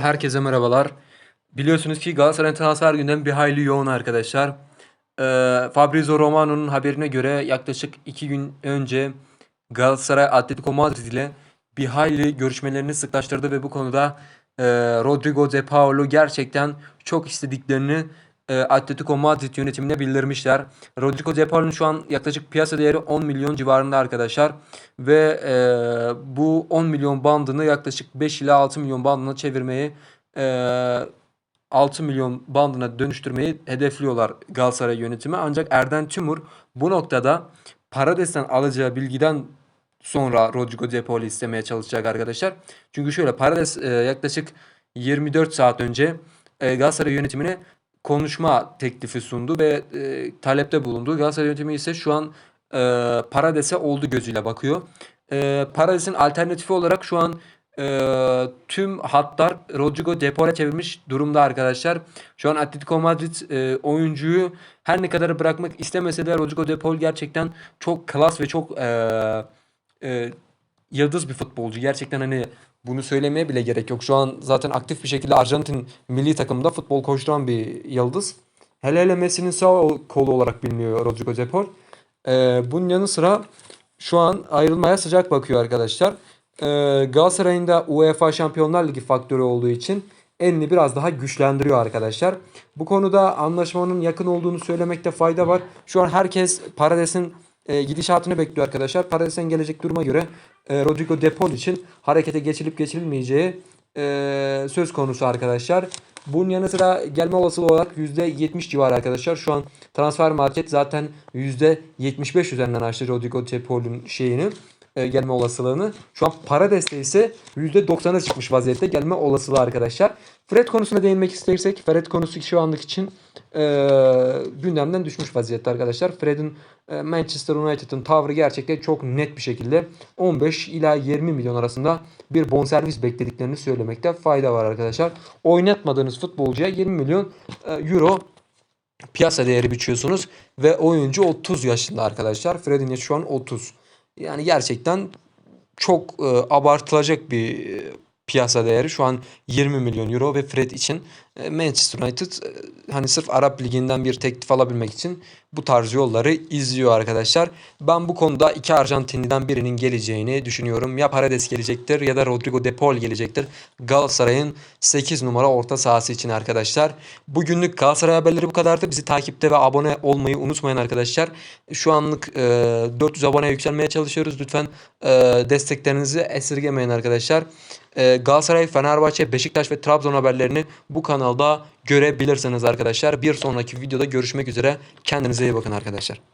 Herkese merhabalar. Biliyorsunuz ki Galatasaray'ın transfer gündemi bir hayli yoğun arkadaşlar. Ee, Fabrizio Romano'nun haberine göre yaklaşık iki gün önce Galatasaray Atletico Madrid ile bir hayli görüşmelerini sıklaştırdı ve bu konuda e, Rodrigo De Paolo gerçekten çok istediklerini e, Atletico Madrid yönetimine bildirmişler. Rodrigo De Paolo'nun şu an yaklaşık piyasa değeri 10 milyon civarında arkadaşlar. Ve e, bu 10 milyon bandını yaklaşık 5 ila 6 milyon bandına çevirmeyi e, 6 milyon bandına dönüştürmeyi hedefliyorlar Galatasaray yönetimi. Ancak Erden Tümur bu noktada Parades'ten alacağı bilgiden sonra Rodrigo De Paul'u istemeye çalışacak arkadaşlar. Çünkü şöyle Parades e, yaklaşık 24 saat önce e, Galatasaray yönetimine konuşma teklifi sundu ve e, talepte bulundu. Galatasaray yönetimi ise şu an e, Parades'e oldu gözüyle bakıyor. E, Parades'in alternatifi olarak şu an e, tüm hatlar Rodrigo De Paul'e çevirmiş durumda arkadaşlar. Şu an Atletico Madrid e, oyuncuyu her ne kadar bırakmak istemese de Rodrigo De Paul gerçekten çok klas ve çok e, e, yıldız bir futbolcu. Gerçekten hani bunu söylemeye bile gerek yok. Şu an zaten aktif bir şekilde Arjantin milli takımında futbol koşturan bir yıldız. Hele hele Messi'nin sağ kolu olarak biliniyor Rodrigo De Paul. Ee, bunun yanı sıra şu an ayrılmaya sıcak bakıyor arkadaşlar. Ee, Galatasaray'ın da UEFA Şampiyonlar Ligi faktörü olduğu için elini biraz daha güçlendiriyor arkadaşlar. Bu konuda anlaşmanın yakın olduğunu söylemekte fayda var. Şu an herkes Parades'in e, gidişatını bekliyor arkadaşlar. Parades'in gelecek duruma göre e, Rodrigo De Paul için harekete geçilip geçirilmeyeceği e, söz konusu arkadaşlar. Bunun yanı sıra gelme olasılığı olarak %70 civarı arkadaşlar. Şu an transfer market zaten %75 üzerinden açtı Rodrigo De Paul'un şeyini e, gelme olasılığını. Şu an para desteği ise %90'a çıkmış vaziyette gelme olasılığı arkadaşlar. Fred konusuna değinmek istersek Fred konusu şu anlık için e, gündemden düşmüş vaziyette arkadaşlar. Fred'in e, Manchester United'ın tavrı gerçekten çok net bir şekilde 15 ila 20 milyon arasında bir bonservis beklediklerini söylemekte fayda var arkadaşlar. Oynatmadığınız futbolcuya 20 milyon e, euro piyasa değeri biçiyorsunuz ve oyuncu 30 yaşında arkadaşlar. Fred'in yaşı şu an 30. Yani gerçekten çok e, abartılacak bir e, piyasa değeri. Şu an 20 milyon euro ve Fred için Manchester United e, hani sırf Arap Ligi'nden bir teklif alabilmek için bu tarz yolları izliyor arkadaşlar. Ben bu konuda iki Arjantinliden birinin geleceğini düşünüyorum. Ya Paredes gelecektir ya da Rodrigo De Paul gelecektir. Galatasaray'ın 8 numara orta sahası için arkadaşlar. Bugünlük Galatasaray haberleri bu kadardı. Bizi takipte ve abone olmayı unutmayın arkadaşlar. Şu anlık e, 400 abone yükselmeye çalışıyoruz. Lütfen e, desteklerinizi esirgemeyin arkadaşlar. E, Galatasaray, Fenerbahçe, Beşiktaş ve Trabzon haberlerini bu kanalda görebilirsiniz arkadaşlar. Bir sonraki videoda görüşmek üzere. Kendinize iyi bakın arkadaşlar.